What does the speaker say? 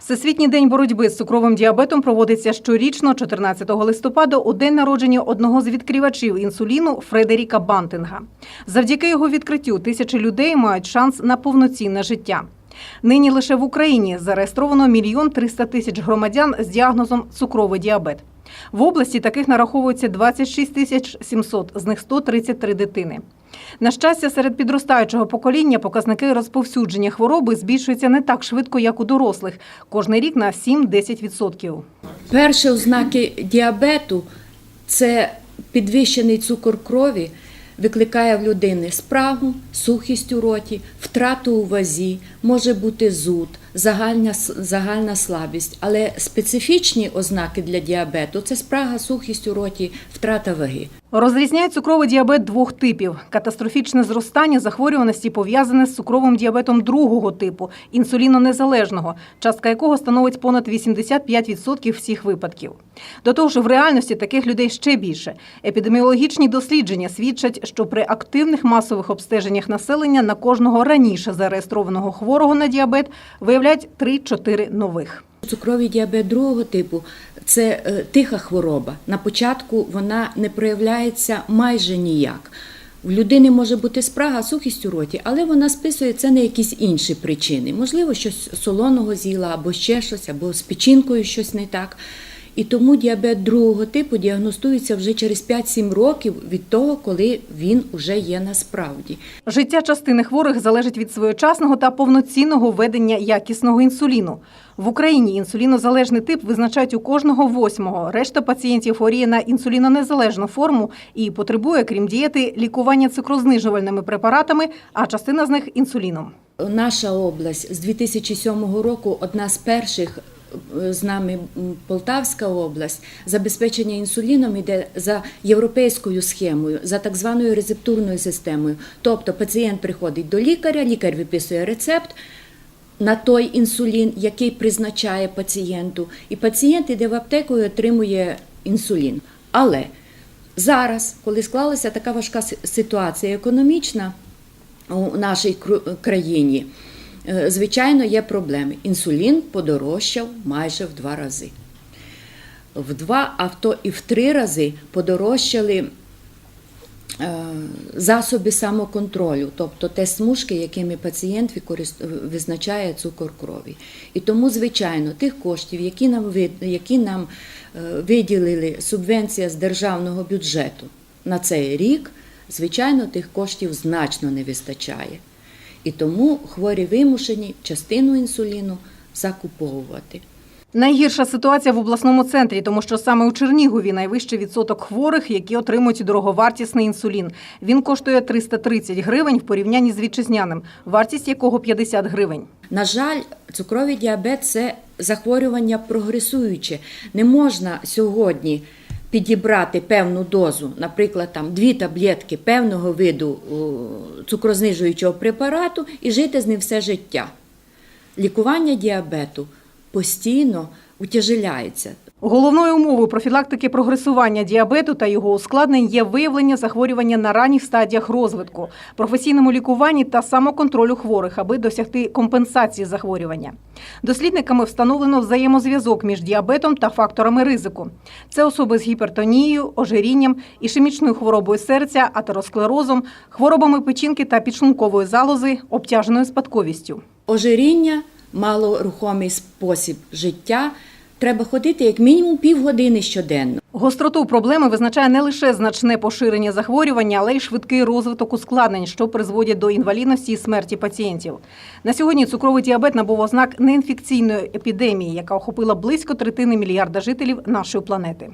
Всесвітній день боротьби з цукровим діабетом проводиться щорічно, 14 листопада, у день народження одного з відкривачів інсуліну Фредеріка Бантинга. Завдяки його відкриттю тисячі людей мають шанс на повноцінне життя. Нині лише в Україні зареєстровано мільйон 300 тисяч громадян з діагнозом цукровий діабет. В області таких нараховується 26 тисяч 700, з них 133 дитини. На щастя, серед підростаючого покоління показники розповсюдження хвороби збільшуються не так швидко, як у дорослих, кожний рік на 7-10%. Перші ознаки діабету це підвищений цукор крові, викликає в людини спрагу, сухість у роті, втрату у вазі, може бути зуд, загальна, загальна слабість. Але специфічні ознаки для діабету це спрага, сухість у роті, втрата ваги. Розрізняють цукровий діабет двох типів: катастрофічне зростання захворюваності пов'язане з цукровим діабетом другого типу, інсулінонезалежного, частка якого становить понад 85% всіх випадків. До того ж, в реальності таких людей ще більше. Епідеміологічні дослідження свідчать, що при активних масових обстеженнях населення на кожного раніше зареєстрованого хворого на діабет виявляють 3-4 нових. Цукровий діабет другого типу це е, тиха хвороба. На початку вона не проявляється майже ніяк. В людини може бути спрага, сухість у роті, але вона списує це на якісь інші причини. Можливо, щось солоного з'їла, або ще щось, або з печінкою щось не так. І тому діабет другого типу діагностується вже через 5-7 років від того, коли він вже є насправді. Життя частини хворих залежить від своєчасного та повноцінного введення якісного інсуліну. В Україні інсулінозалежний тип визначають у кожного восьмого. Решта пацієнтів хворіє на інсулінонезалежну форму і потребує, крім дієти, лікування цукрознижувальними препаратами, а частина з них інсуліном. Наша область з 2007 року одна з перших з нами Полтавська область забезпечення інсуліном йде за європейською схемою, за так званою рецептурною системою. Тобто пацієнт приходить до лікаря, лікар виписує рецепт на той інсулін, який призначає пацієнту, і пацієнт іде в аптеку і отримує інсулін. Але зараз, коли склалася така важка ситуація економічна, у нашій країні, е, звичайно, є проблеми. Інсулін подорожчав майже в два рази. В два, а то і в три рази подорожчали е, засоби самоконтролю, тобто те смужки, якими пацієнт визначає цукор крові. І тому, звичайно, тих коштів, які нам, які нам е, виділили субвенція з державного бюджету на цей рік, звичайно, тих коштів значно не вистачає. І тому хворі вимушені частину інсуліну закуповувати. Найгірша ситуація в обласному центрі, тому що саме у Чернігові найвищий відсоток хворих, які отримують дороговартісний інсулін. Він коштує 330 гривень в порівнянні з вітчизняним, вартість якого 50 гривень. На жаль, цукровий діабет це захворювання прогресуюче. Не можна сьогодні підібрати певну дозу, наприклад, там дві таблетки певного виду цукрознижуючого препарату і жити з ним все життя. Лікування діабету постійно утяжеляється. Головною умовою профілактики прогресування діабету та його ускладнень є виявлення захворювання на ранніх стадіях розвитку, професійному лікуванні та самоконтролю хворих, аби досягти компенсації захворювання. Дослідниками встановлено взаємозв'язок між діабетом та факторами ризику. Це особи з гіпертонією, ожирінням, ішемічною хворобою серця, атеросклерозом, хворобами печінки та підшлункової залози, обтяженою спадковістю. Ожиріння, малорухомий спосіб життя. Треба ходити як мінімум півгодини щоденно. Гостроту проблеми визначає не лише значне поширення захворювання, але й швидкий розвиток ускладнень, що призводять до інвалідності і смерті пацієнтів. На сьогодні цукровий діабет набув ознак неінфекційної епідемії, яка охопила близько третини мільярда жителів нашої планети.